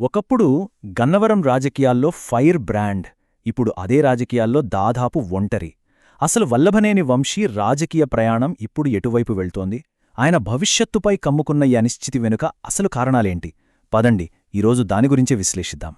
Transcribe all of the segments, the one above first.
ఒకప్పుడు గన్నవరం రాజకీయాల్లో fire brand ఇప్పుడు అదే రాజకీయాల్లో దాదాపు ఒంటరి. అసలు వల్లభనేని వంశీ రాజకీయ ప్రయాణం ఇప్పుడు ఎటువైపు వెళ్తోంది? ఆయన భవిష్యత్తుపై కమ్ముకున్న ఈ అనిశ్చితి వెనుక అసలు కారణాలేంటి? పదండి ఈరోజు దాని గురించే విశ్లేషిద్దాం.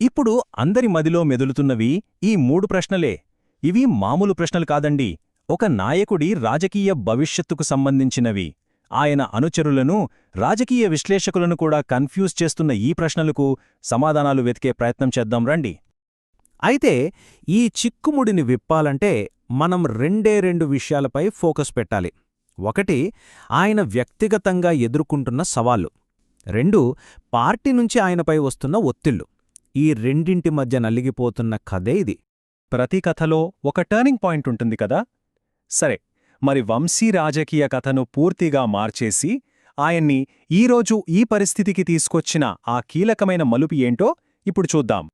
ఇప్పుడు అందరి మదిలో మెదులుతున్నవి ఈ మూడు ప్రశ్నలే. ఇవి మామూలు ప్రశ్నలు కాదండి ఒక నాయకుడి రాజకీయ భవిష్యత్తుకు సంబంధించినవి. ఆయన అనుచరులను రాజకీయ విశ్లేషకులను కూడా కన్ఫ్యూజ్ చేస్తున్న ఈ ప్రశ్నలకు సమాధానాలు వెతికే ప్రయత్నం చేద్దాం రండి. అయితే ఈ చిక్కుముడిని విప్పాలంటే మనం రెండే రెండు విషయాలపై ఫోకస్ పెట్టాలి. ఒకటి ఆయన వ్యక్తిగతంగా ఎదుర్కొంటున్న సవాళ్ళు రెండు పార్టీ నుంచి ఆయనపై వస్తున్న ఒత్తిళ్ళు. ఈ రెండింటి మధ్య నలిగిపోతున్న కథే ఇది. ప్రతి కథలో ఒక టర్నింగ్ పాయింట్ ఉంటుంది కదా? సరే మరి వంశీ రాజకీయ కథను పూర్తిగా మార్చేసి ఆయన్ని ఈరోజు ఈ పరిస్థితికి తీసుకొచ్చిన ఆ కీలకమైన మలుపు ఏంటో ఇప్పుడు చూద్దాం.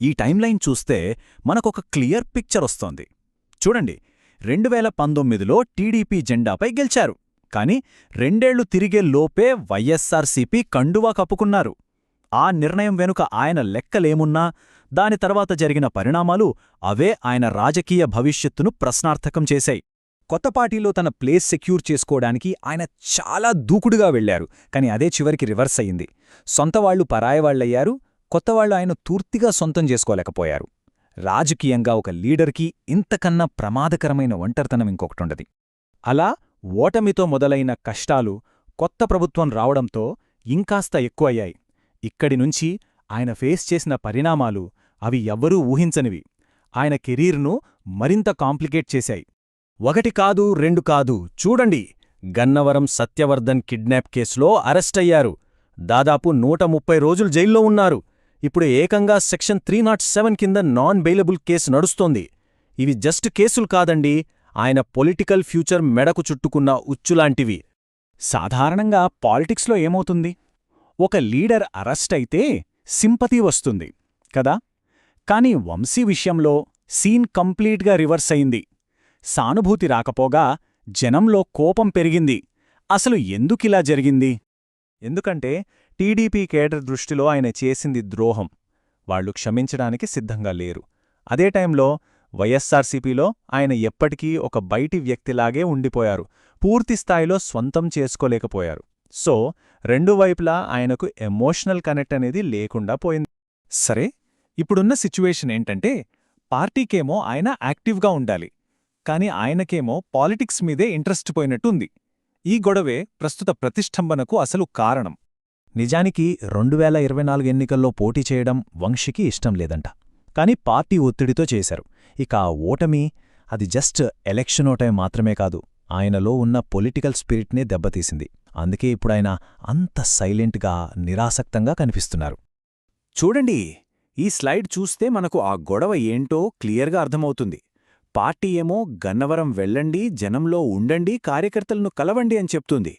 ఈ టైంలైన్ చూస్తే మనకొక క్లియర్ పిక్చర్ వస్తోంది. చూడండి రెండు వేల పంతొమ్మిదిలో టీడీపీ జెండాపై గెలిచారు. కాని రెండేళ్ళు తిరిగే లోపే వైఎస్సార్సీపీ కండువా కప్పుకున్నారు. ఆ నిర్ణయం వెనుక ఆయన లెక్కలేమున్నా దాని తర్వాత జరిగిన పరిణామాలు అవే ఆయన రాజకీయ భవిష్యత్తును ప్రశ్నార్థకం చేశాయి. కొత్త పార్టీలో తన ప్లేస్ సెక్యూర్ చేసుకోవడానికి ఆయన చాలా దూకుడుగా వెళ్ళారు కాని అదే చివరికి రివర్స్ అయింది సొంతవాళ్ళు పరాయవాళ్ళయ్యారు కొత్తవాళ్ళు ఆయన తూర్తిగా సొంతం చేసుకోలేకపోయారు. రాజకీయంగా ఒక లీడర్కి ఇంతకన్నా ప్రమాదకరమైన ఒంటరితనం ఇంకొకటుండది అలా ఓటమితో మొదలైన కష్టాలు కొత్త ప్రభుత్వం రావడంతో ఇంకాస్త ఎక్కువయ్యాయి. ఇక్కడి నుంచి ఆయన ఫేస్ చేసిన పరిణామాలు అవి ఎవ్వరూ ఊహించనివి. ఆయన కెరీర్ను మరింత కాంప్లికేట్ చేశాయి. ఒకటి కాదు రెండు కాదు. చూడండి. గన్నవరం సత్యవర్ధన్ కిడ్నాప్ కేసులో అరెస్టయ్యారు దాదాపు నూట ముప్పై రోజులు జైల్లో ఉన్నారు. ఇప్పుడు ఏకంగా సెక్షన్ త్రీ నాట్ సెవెన్ కింద నాన్ బెయిలబుల్ కేసు నడుస్తోంది. ఇవి జస్ట్ కేసులు కాదండి. ఆయన పొలిటికల్ ఫ్యూచర్ మెడకు చుట్టుకున్న ఉచ్చులాంటివి. సాధారణంగా పాలిటిక్స్లో ఏమవుతుంది? ఒక లీడర్ అరెస్ట్ అయితే సింపతి వస్తుంది కదా? కాని వంశీ విషయంలో సీన్ కంప్లీట్గా రివర్స్ అయింది. సానుభూతి రాకపోగా జనంలో కోపం పెరిగింది. అసలు ఎందుకిలా జరిగింది? ఎందుకంటే టీడీపీ కేడర్ దృష్టిలో ఆయన చేసింది ద్రోహం. వాళ్ళు క్షమించడానికి సిద్ధంగా లేరు. అదే టైంలో వైఎస్సార్సీపీలో ఆయన ఎప్పటికీ ఒక బయటి వ్యక్తిలాగే ఉండిపోయారు. పూర్తిస్థాయిలో స్వంతం చేసుకోలేకపోయారు. సో రెండు వైపులా ఆయనకు ఎమోషనల్ కనెక్ట్ అనేది లేకుండా పోయింది. సరే ఇప్పుడున్న సిచ్యువేషన్ ఏంటంటే పార్టీకేమో ఆయన యాక్టివ్గా ఉండాలి. కాని ఆయనకేమో పాలిటిక్స్ మీదే ఇంట్రెస్ట్ పోయినట్టుంది. ఈ గొడవే ప్రస్తుత ప్రతిష్టంభనకు అసలు కారణం. నిజానికి రెండు వేల ఇరవై నాలుగు ఎన్నికల్లో పోటీ చేయడం వంశీకి ఇష్టం లేదంట. కాని పార్టీ ఒత్తిడితో చేశారు. ఇక ఆ ఓటమి అది జస్ట్ ఎలక్షన్ ఓటమి మాత్రమే కాదు ఆయనలో ఉన్న పొలిటికల్ స్పిరిట్నే దెబ్బతీసింది. అందుకే ఇప్పుడాయన అంత సైలెంట్గా నిరాసక్తంగా కనిపిస్తున్నారు. చూడండి ఈ స్లైడ్ చూస్తే మనకు ఆ గొడవ ఏంటో క్లియర్గా అర్థమవుతుంది. పార్టీ ఏమో గన్నవరం వెళ్ళండి జనంలో ఉండండి కార్యకర్తలను కలవండి అని చెప్తుంది.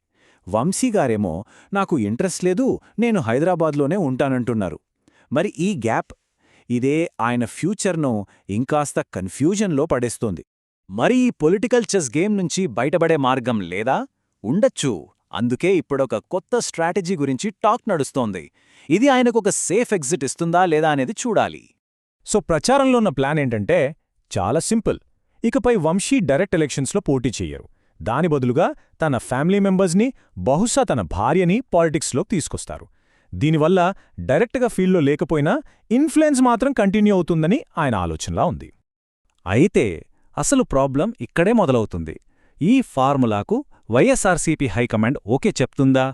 వంశీగారేమో నాకు ఇంట్రెస్ట్ లేదు నేను హైదరాబాద్లోనే ఉంటానంటున్నారు. మరి ఈ గ్యాప్ ఇదే ఆయన ఫ్యూచర్ను ఇంకాస్త కన్ఫ్యూజన్లో పడేస్తోంది. మరి ఈ పొలిటికల్ చెస్ గేమ్ నుంచి బయటపడే మార్గం లేదా? ఉండొచ్చు. అందుకే ఇప్పుడొక కొత్త స్ట్రాటజీ గురించి టాక్ నడుస్తోంది. ఇది ఆయనకొక సేఫ్ ఎగ్జిట్ ఇస్తుందా లేదా అనేది చూడాలి. సో ప్రచారంలో ఉన్న ప్లాన్ ఏంటంటే చాలా సింపుల్. ఇకపై వంశీ డైరెక్ట్ ఎలక్షన్స్లో పోటీ చెయ్యరు దాని బదులుగా తన ఫ్యామిలీ మెంబర్స్ని బహుశా తన భార్యని పాలిటిక్స్లోకి తీసుకొస్తారు. దీనివల్ల డైరెక్ట్గా ఫీల్డ్లో లేకపోయినా ఇన్ఫ్లుయెన్స్ మాత్రం కంటిన్యూ అవుతుందని ఆయన ఆలోచనలా ఉంది. అయితే అసలు ప్రాబ్లం ఇక్కడే మొదలవుతుంది. ఈ ఫార్ములాకు వైఎస్ఆర్సీపీ హైకమాండ్ ఓకే చెప్తుందా?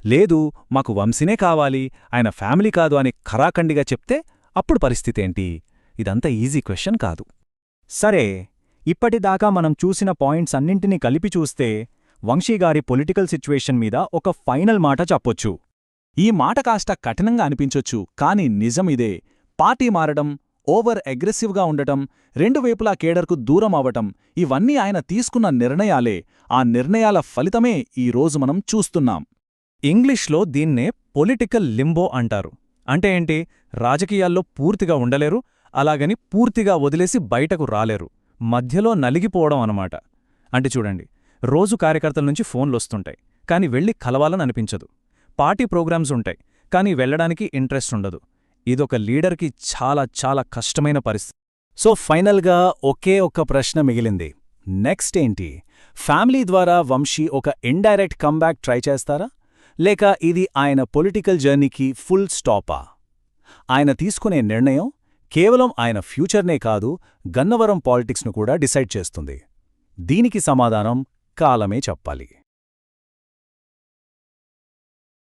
లేదు మాకు వంశీనే కావాలి ఆయన ఫ్యామిలీ కాదు అని ఖరాఖండిగా చెప్తే అప్పుడు పరిస్థితేంటి ఇదంతా ఈజీ క్వశ్చన్ కాదు. సరే ఇప్పటిదాకా మనం చూసిన పాయింట్స్ అన్నింటినీ కలిపి చూస్తే వంశీగారి పొలిటికల్ సిచ్యువేషన్ మీద ఒక ఫైనల్ మాట చెప్పొచ్చు. ఈ మాట కాస్త కఠినంగా అనిపించొచ్చు కాని నిజం ఇదే. పార్టీ మారడం ఓవర్ అగ్రెసివ్గా ఉండటం రెండు వైపులా కేడర్కు దూరం అవటం ఇవన్నీ ఆయన తీసుకున్న నిర్ణయాలే. ఆ నిర్ణయాల ఫలితమే ఈరోజు మనం చూస్తున్నాం. ఇంగ్లీష్లో దీన్నే పొలిటికల్ లింబో అంటారు. అంటే ఏంటి? రాజకీయాల్లో పూర్తిగా ఉండలేరు అలాగని పూర్తిగా వదిలేసి బయటకు రాలేరు. మధ్యలో నలిగిపోవడం అనమాట అంటే చూడండి రోజు కార్యకర్తల నుంచి ఫోన్లొస్తుంటాయి కాని వెళ్ళి కలవాలని అనిపించదు. పార్టీ ప్రోగ్రామ్స్ ఉంటాయి కానీ వెళ్ళడానికి ఇంట్రెస్ట్ ఉండదు. ఇదొక లీడర్కి చాలా చాలా కష్టమైన పరిస్థితి. సో ఫైనల్గా ఒకే ఒక్క ప్రశ్న మిగిలింది. నెక్స్ట్ ఏంటి? ఫ్యామిలీ ద్వారా వంశీ ఒక ఇండైరెక్ట్ కమ్బ్యాక్ ట్రై చేస్తారా? లేక ఇది ఆయన పొలిటికల్ జర్నీకి ఫుల్ స్టాపా? ఆయన తీసుకునే నిర్ణయం కేవలం ఆయన ఫ్యూచర్నే కాదు గన్నవరం పాలిటిక్స్ను కూడా డిసైడ్ చేస్తుంది. దీనికి సమాధానం కాలమే చెప్పాలి.